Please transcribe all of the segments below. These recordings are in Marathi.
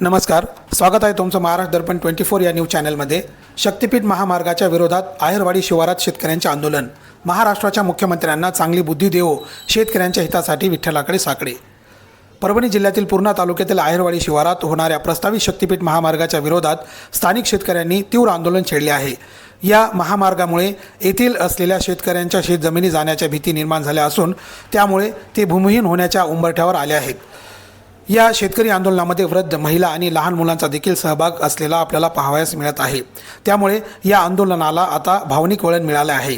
नमस्कार स्वागत आहे तुमचं महाराष्ट्र दर्पण ट्वेंटी फोर या न्यूज चॅनलमध्ये. शक्तिपीठ महामार्गाच्या विरोधात आहेरवाडी शिवारात शेतकऱ्यांचे आंदोलन. महाराष्ट्राच्या मुख्यमंत्र्यांना चांगली बुद्धी देवो शेतकऱ्यांच्या हितासाठी विठ्ठलाकडे साकडे. परभणी जिल्ह्यातील पूर्णा तालुक्यातील आहेरवाडी शिवारात होणाऱ्या प्रस्तावित शक्तिपीठ महामार्गाच्या विरोधात स्थानिक शेतकऱ्यांनी तीव्र आंदोलन छेडले आहे. या महामार्गामुळे येथील असलेल्या शेतकऱ्यांच्या शेतजमिनी जाण्याच्या भीती निर्माण झाल्या असून त्यामुळे ते भूमिहीन होण्याच्या उंबरठ्यावर आले आहेत. या शेतकरी आंदोलनामध्ये वृद्ध महिला आणि लहान मुलांचा देखील सहभाग असलेला आपल्याला पाहावयास मिळत आहे. त्यामुळे या आंदोलनाला आता भावनिक वळण मिळाले आहे.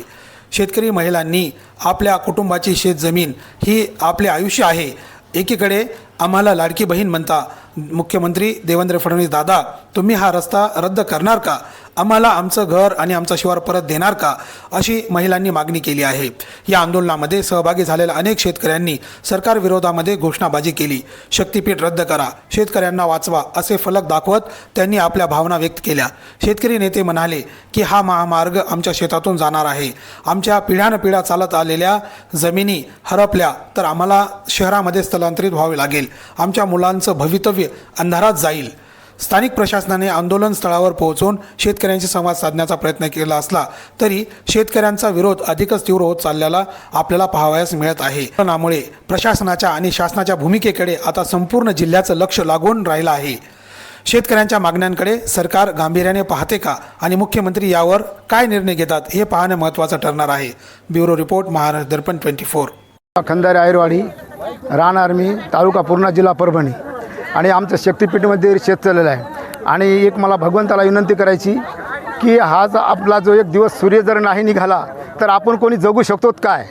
शेतकरी महिलांनी आपल्या कुटुंबाची शेतजमीन ही आपले आयुष्य आहे. एकीकडे आम्हाला लाडकी बहीण म्हणता मुख्यमंत्री देवेंद्र फडणवीस दादा तुम्ही हा रस्ता रद्द करणार का? आम्हाला आमचं घर आणि आमचा शिवार परत देणार का? अशी महिलांनी मागणी केली आहे. या आंदोलनामध्ये सहभागी झालेल्या अनेक शेतकऱ्यांनी सरकार विरोधामध्ये घोषणाबाजी केली. शक्तीपीठ रद्द करा. शेतकऱ्यांना वाचवा असे फलक दाखवत त्यांनी आपल्या भावना व्यक्त केल्या. शेतकरी नेते म्हणाले की हा महामार्ग आमच्या शेतातून जाणार आहे. आमच्या पिढ्यानपिढ्या चालत आलेल्या जमिनी हरपल्या तर आम्हाला शहरामध्ये स्थलांतरित व्हावे लागेल. आमच्या मुलांचं भवितव्य अंधारात जाईल. स्थानिक प्रशासनाने आंदोलन स्थळावर पोहोचून शेतकऱ्यांशी संवाद साधण्याचा प्रयत्न केला असला तरी शेतकऱ्यांचा विरोध अधिकच तीव्र होत चाललेला आपल्याला पाहावयास मिळत आहे. त्यामुळे प्रशासनाच्या आणि शासनाच्या भूमिकेकडे आता संपूर्ण जिल्ह्याचं लक्ष लागून राहिलं आहे. शेतकऱ्यांच्या मागण्यांकडे सरकार गांभीर्याने पाहते का आणि मुख्यमंत्री यावर काय निर्णय घेतात हे पाहणं महत्त्वाचं ठरणार आहे. Bureau report Maharashtra Darpan twenty four. Khandari Ayarwadi रान आर्मी तालुका पूर्णा जिल्हा परभणी. आणि आमचं शक्तिपीठमध्ये शेत चाललेलं आहे. आणि एक मला भगवंताला विनंती करायची की हा जो आपला जो एक दिवस सूर्य जर नाही निघाला तर आपण कोणी जगू शकतो काय?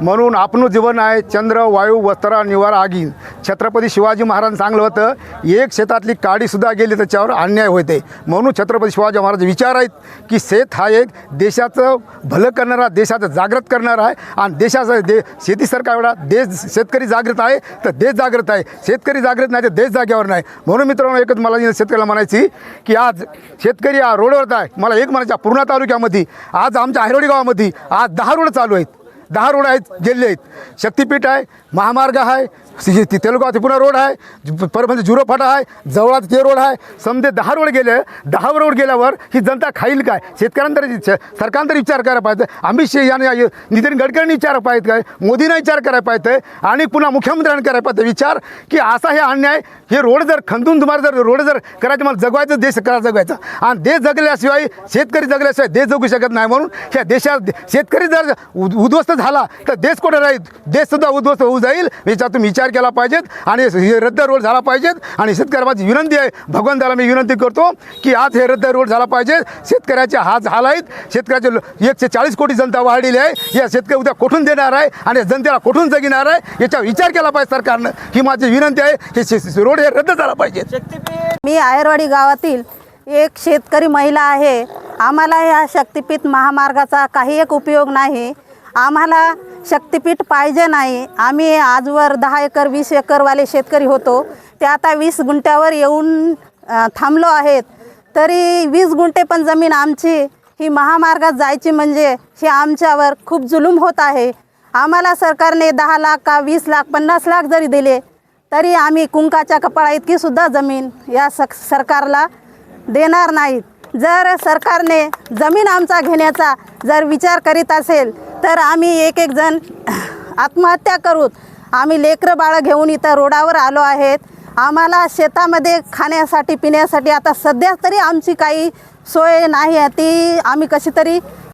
म्हणून आपलं जीवन आहे चंद्र वायू वस्त्र निवारा आगी छत्रपती शिवाजी महाराज चांगलं होतं एक शेतातली काडीसुद्धा गेली त्याच्यावर अन्याय होते. म्हणून छत्रपती शिवाजी महाराज विचार आहेत की शेत हा एक देशाचं भलं करणारा देशाचं जागृत करणारा आहे आणि देशाचं दे शेतीसारखा एवढा देश शेतकरी जागृत आहे तर देश जागृत आहे. शेतकरी जागृत नाही तर देश जाग्यावर नाही. म्हणून मित्रांनो एकच मला शेतकऱ्याला म्हणायची की आज शेतकरी हा रोडवर आहे. मला एक म्हणायच्या पूर्णा तालुक्यामध्ये आज आमच्या आहिरोडी गावामध्ये आज दहा रोड चालू आहेत. दहा रोड आहेत गेले आहेत. शक्तिपीठ आहे महामार्ग आहे ति- ति- तेलुगा रोड आहे ज- परभणी म्हणजे झुरो फाटा आहे जवळात ते रोड आहे समजे दहा रोड गेले दहा रोड गेल्यावर ही जनता खाईल काय? शेतकऱ्यांना तरी सरकारनं तरी विचार करायला पाहिजे. अमित शहा यांनी नितीन गडकरींनी विचार पाहिजे काय? मोदींना विचार करायला पाहिजे आणि पुन्हा मुख्यमंत्र्यांनी करायला पाहिजे विचार की असा हे अन्याय हे रोड जर खंदून तुम्हाला जर रोड जर करायचं मला जगवायचं देश करा जगवायचा. आणि देश जगल्याशिवाय शेतकरी जगल्याशिवाय देश जगू शकत नाही म्हणून ह्या देशात शेतकरी जर उद्ध्वस्त झाला तर देश कुठे राहील? देशसुद्धा उद्ध्वस्त होऊ जाईल. याच्यातून विचार केला पाहिजेत आणि हे रद्द रोड झाला पाहिजेत. आणि शेतकऱ्या माझी विनंती आहे भगवंताला मी विनंती करतो की आज हे रद्द रोड झाला पाहिजे. शेतकऱ्याचे हात हाल आहेत शेतकऱ्याचे एकशे चाळीस कोटी जनता वाढलेली आहे. या शेतकरी उद्या कोठून देणार आहे आणि या जनतेला कोठून जगिणार आहे याच्यावर विचार केला पाहिजे सरकारनं. ही माझी विनंती आहे की रोड हे रद्द झाला पाहिजे. मी आयरवाडी गावातील एक शेतकरी महिला आहे. आम्हाला ह्या शक्तिपीठ महामार्गाचा काही एक उपयोग नाही. आम्हाला शक्तिपीठ पाहिजे नाही. आम्ही आजवर दहा एकर वीस एकरवाले शेतकरी होतो. ते आता वीस गुंठ्यावर येऊन थांबलो आहेत. तरी वीस गुंठे पण जमीन आमची ही महामार्गात जायची म्हणजे हे आमच्यावर खूप जुलूम होत आहे. आम्हाला सरकारने दहा लाख का वीस लाख पन्नास लाख जरी दिले तरी आम्ही कुंकाच्या कपाळा इतकीसुद्धा जमीन या स सरकारला देणार नाहीत. जर सरकारने जमीन आमचा घेण्याचा जर विचार करीत असेल तर आम्ही एक एक जण आत्महत्या करूत आम्ही लेकरं बाळं घेऊन इथं रोडावर आलो आहेत. आम्हाला शेतामध्ये खाण्यासाठी पिण्यासाठी आता सध्या तरी आमची काही सोय नाही आहे. ती आम्ही कशी तरी